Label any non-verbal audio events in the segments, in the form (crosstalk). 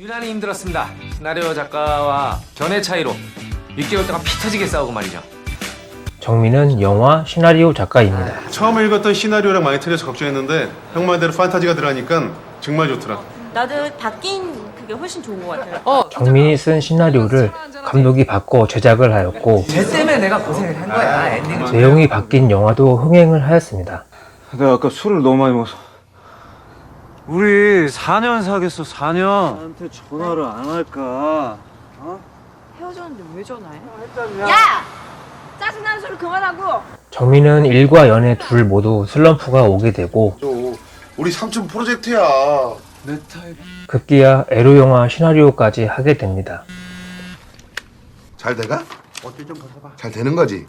유난히 힘들었습니다. 시나리오 작가와 견해 차이로 6개월 동안 피 터지게 싸우고 말이죠. 정민은 영화 시나리오 작가입니다. 처음 읽었던 시나리오랑 많이 틀려서 걱정했는데 형 말대로 판타지가 들어가니까 정말 좋더라. 나도 바뀐 그게 훨씬 좋은 것 같아요. 어, 정민이 쓴 시나리오를 감독이 바꿔 제작을 하였고 쟤 때문에 내가 고생을 한 거야. 엔딩. 내용이 바뀐 영화도 흥행을 하였습니다. 내가 아까 술을 너무 많이 먹어서 우리 4년 사귀었어 4년 나한테 전화를 안 할까 헤어졌는데 왜 전화해? 야! 짜증나는 소리 그만하고! 정민은 일과 연애 둘 모두 슬럼프가 오게 되고 우리 삼촌 프로젝트야. 내 타입 급기야 에로 영화 시나리오까지 하게 됩니다. 잘 돼가? 잘 되는 거지?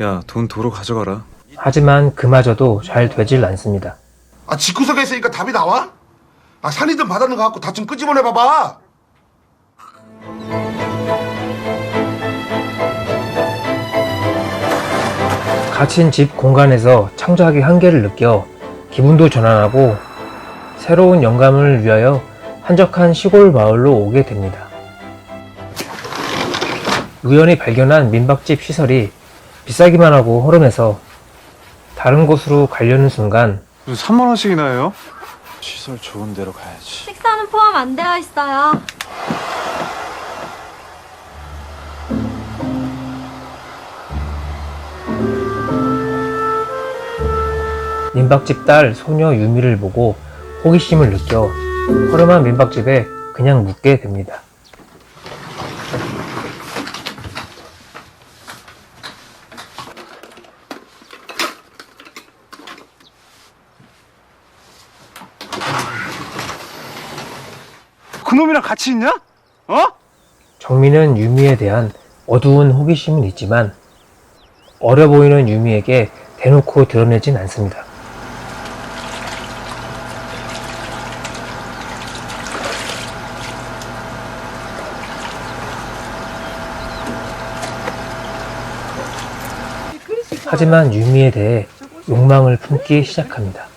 야 돈 도로 가져가라 하지만 그마저도 잘 되질 않습니다. 아 집구석에 있으니까 답이 나와? 아 산이든 바다든 가갖고 다 좀 끄집어내 봐봐 갇힌 집 공간에서 창작의 한계를 느껴 기분도 전환하고 새로운 영감을 위하여 한적한 시골 마을로 오게 됩니다. 우연히 발견한 민박집 시설이 비싸기만 하고 허름해서 다른 곳으로 가려는 순간 3만 원씩이나 해요? 시설 좋은 데로 가야지 식사는 포함 안 되어 있어요. 민박집 딸 소녀 유미를 보고 호기심을 느껴 허름한 민박집에 그냥 묵게 됩니다. 그놈이랑 같이 있냐? 어? 정민은 유미에 대한 어두운 호기심은 있지만 어려 보이는 유미에게 대놓고 드러내진 않습니다. 하지만 유미에 대해 욕망을 품기 시작합니다.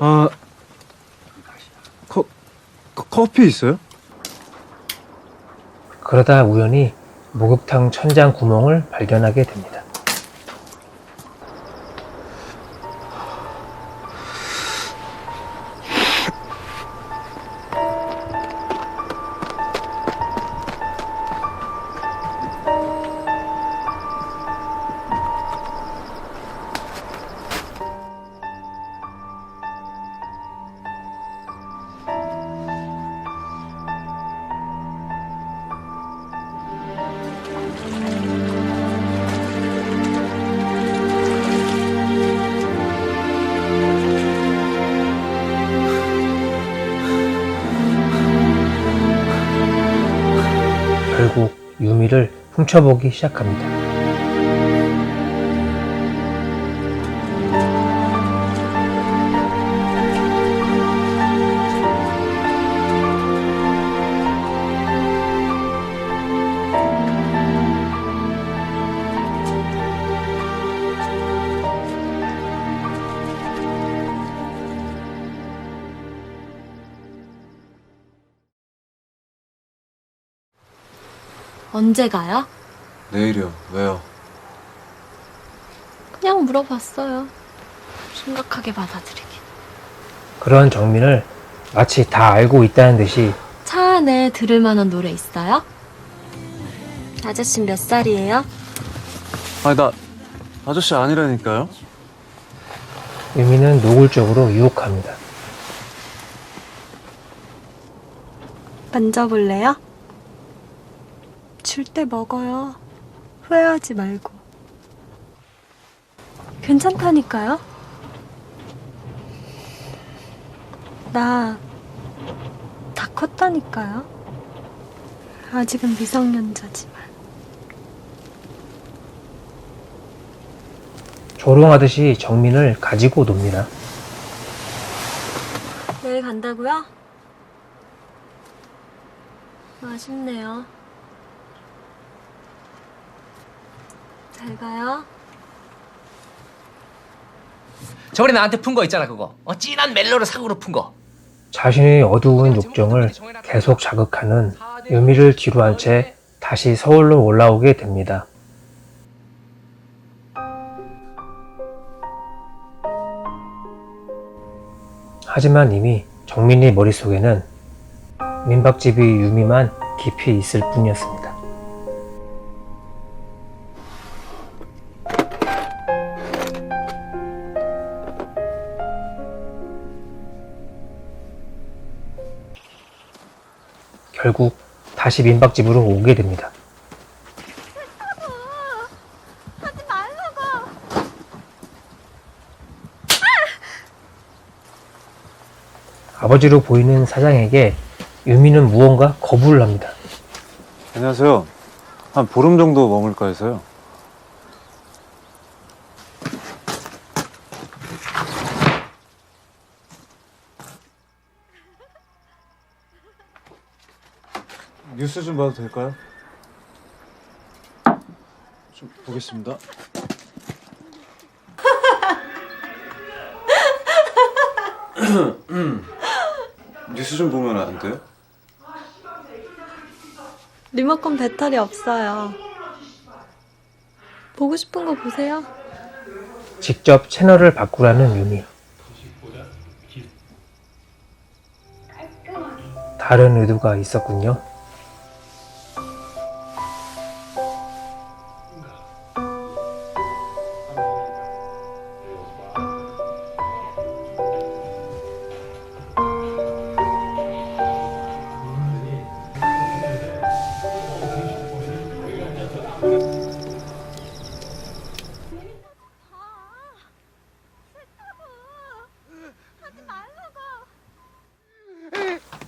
아 커, 커, 커피 있어요? 그러다 우연히 목욕탕 천장 구멍을 발견하게 됩니다. 훔쳐보기 시작합니다. 언제 가요? 내일이요 왜요? 그냥 물어봤어요. 심각하게 받아들이게. 그런 정민을 마치 다 알고 있다는 듯이 차 안에 들을 만한 노래 있어요? 아저씨 몇 살이에요? 아니 나 아저씨 아니라니까요 유미는 노골적으로 유혹합니다. 만져볼래요? 줄 때 먹어요. 후회하지 말고. 괜찮다니까요? 나 다 컸다니까요. 아직은 미성년자지만. 조롱하듯이 정민을 가지고 놉니다. 내일 간다고요? 아쉽네요. 잘 가요. 저번에 나한테 푼 거 있잖아 그거 어, 진한 멜로를 사고로 푼 거 자신의 어두운 욕정을 계속 자극하는 유미를 뒤로 한 채 다시 서울로 올라오게 됩니다. 하지만 이미 정민이 머릿속에는 민박집이 유미만 깊이 있을 뿐이었습니다. 결국 다시 민박집으로 오게 됩니다. 아버지로 보이는 사장에게 유미는 무언가 거부를 합니다. 안녕하세요. 한 보름 정도 머물까 해서요. 뉴스 좀 봐도 될까요? 좀 보겠습니다. (laughs) 뉴스 좀 보면 안 돼요? 리모컨 배터리 없어요. 보고 싶은 거 보세요. 직접 채널을 바꾸라는 유미. 다른 의도가 있었군요.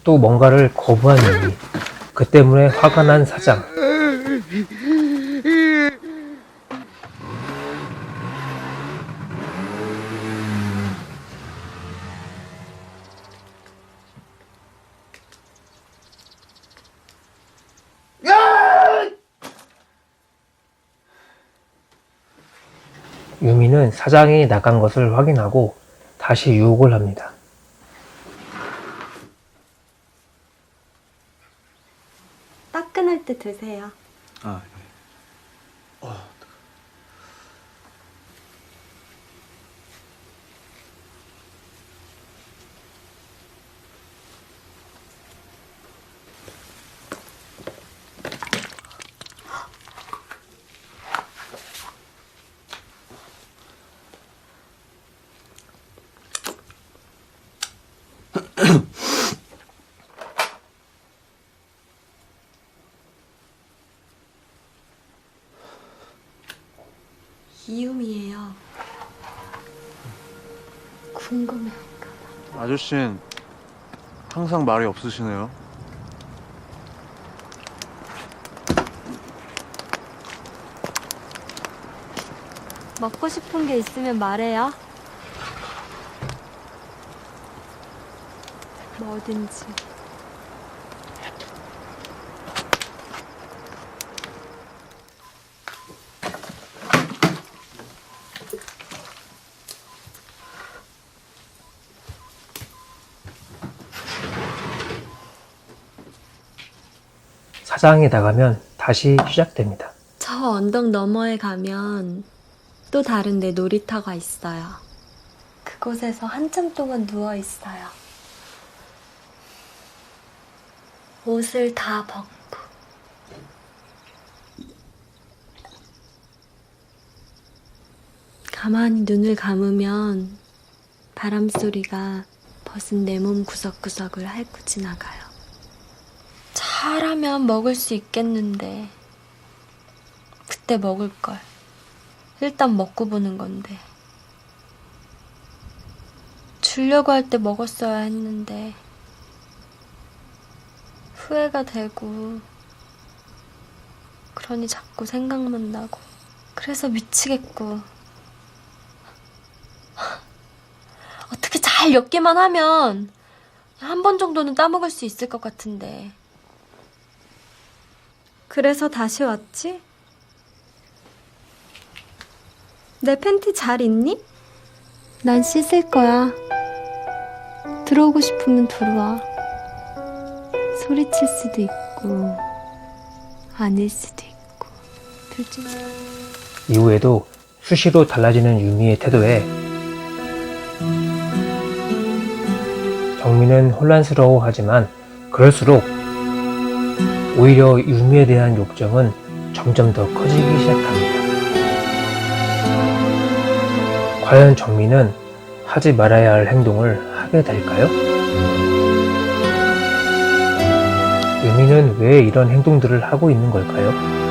또 뭔가를 거부한 유미. 그 때문에 화가 난 사장. 유미는 사장이 나간 것을 확인하고 다시 유혹을 합니다. 때 드세요. 아, 이유미예요. 궁금해. 아저씨는 항상 말이 없으시네요. 먹고 싶은 게 있으면 말해요. 뭐든지. 사장이 나가면 다시 시작됩니다. 저 언덕 너머에 가면 또 다른 내 놀이터가 있어요. 그곳에서 한참 동안 누워 있어요. 옷을 다 벗고. 가만히 눈을 감으면 바람 소리가 벗은 내 몸 구석구석을 핥고 지나가요. 잘하면 먹을 수 있겠는데. 그때 먹을 걸. 일단 먹고 보는 건데. 주려고 할 때 먹었어야 했는데. 후회가 되고. 그러니 자꾸 생각만 나고. 그래서 미치겠고. 어떻게 잘 엮기만 하면 한 번 정도는 따먹을 수 있을 것 같은데. 그래서 다시 왔지? 내 팬티 잘 있니? 난 씻을 거야. 들어오고 싶으면 들어와. 소리칠 수도 있고, 아닐 수도 있고, 둘 중에. 이후에도 수시로 달라지는 유미의 태도에 정민은 혼란스러워하지만 그럴수록 오히려 유미에 대한 욕정은 점점 더 커지기 시작합니다. 과연 정민은 하지 말아야 할 행동을 하게 될까요? 유미는 왜 이런 행동들을 하고 있는 걸까요?